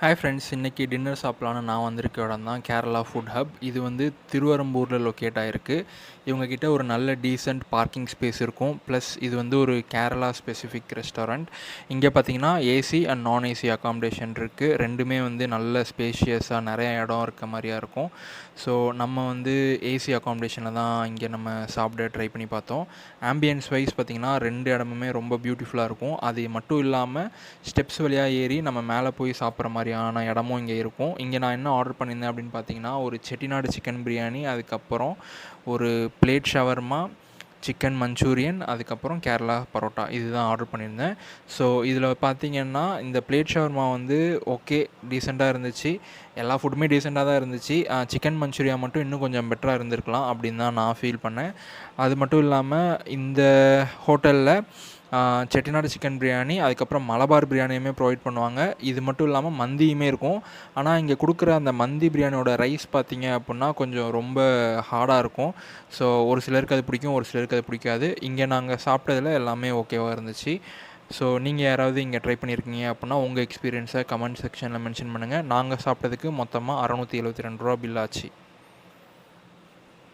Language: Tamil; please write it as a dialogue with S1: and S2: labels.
S1: ஹாய் ஃப்ரெண்ட்ஸ் இன்றைக்கி டின்னர் சாப்பிட்லான்னு நான் வந்திருக்க இடம் தான் கேரளா ஃபுட் ஹப் இது வந்து திருவரம்பூரில் லொக்கேட் ஆகிருக்கு இவங்கக்கிட்ட ஒரு நல்ல டீசெண்ட் பார்க்கிங் ஸ்பேஸ் இருக்கும். ப்ளஸ் இது வந்து ஒரு கேரளா ஸ்பெசிஃபிக் ரெஸ்டாரண்ட் இங்கே பார்த்தீங்கன்னா AC and non AC accommodation இருக்குது ரெண்டுமே வந்து நல்ல ஸ்பேஷியஸாக நிறைய இடம் இருக்க மாதிரியா இருக்கும். ஸோ நம்ம வந்து ஏசி அக்காமடேஷனில் தான் இங்கே நம்ம சாப்பிட ட்ரை பண்ணி பார்த்தோம். ஆம்பியன்ஸ் வைஸ் பார்த்திங்கன்னா ரெண்டு இடமுமே ரொம்ப பியூட்டிஃபுல்லாக இருக்கும். அது மட்டும் இல்லாமல் ஸ்டெப்ஸ் வழியாக ஏறி நம்ம மேலே போய் சாப்பிட்ற மாதிரி மாதிரியான இடமும் இங்கே இருக்கும். இங்கே நான் என்ன ஆர்டர் பண்ணியிருந்தேன் அப்படின்னு பார்த்தீங்கன்னா ஒரு செட்டிநாடு சிக்கன் பிரியாணி அதுக்கப்புறம் ஒரு பிளேட் ஷவர்மா சிக்கன் மஞ்சூரியன் அதுக்கப்புறம் கேரளா பரோட்டா. இதுதான் ஆர்டர் பண்ணியிருந்தேன். ஸோ இதில் பார்த்தீங்கன்னா இந்த பிளேட் ஷவர்மா வந்து ஓகே டீசெண்டாக இருந்துச்சு. எல்லா ஃபுட்டுமே டீசெண்டாக தான் இருந்துச்சு. சிக்கன் மஞ்சூரியா மட்டும் இன்னும் கொஞ்சம் பெட்டராக இருந்திருக்கலாம் அப்படின்னு தான் நான் ஃபீல் பண்ணேன். அது மட்டும் இல்லாமல் இந்த ஹோட்டலில் செட்டிநாடு சிக்கன் பிரியாணி அதுக்கப்புறம் மலபார் பிரியாணியுமே ப்ரொவைட் பண்ணுவாங்க. இது மட்டும் இல்லாமல் மந்தியுமே இருக்கும். ஆனால் இங்கே கொடுக்குற அந்த மந்தி பிரியாணியோட ரைஸ் பார்த்தீங்க அப்படின்னா கொஞ்சம் ரொம்ப ஹார்டாக இருக்கும். ஸோ ஒரு சிலருக்கு அது பிடிக்கும் ஒரு சிலருக்கு அது பிடிக்காது. இங்கே நாங்கள் சாப்பிட்டதில் எல்லாமே ஓகேவாக இருந்துச்சு. ஸோ நீங்கள் யாராவது இங்கே ட்ரை பண்ணியிருக்கீங்க அப்படின்னா உங்கள் எக்ஸ்பீரியன்ஸை கமெண்ட் செக்ஷனில் மென்ஷன் பண்ணுங்கள் நாங்கள் சாப்பிட்டதுக்கு மொத்தமாக அறநூற்றி எழுபத்தி ரெண்டு ரூபா பில் ஆச்சு.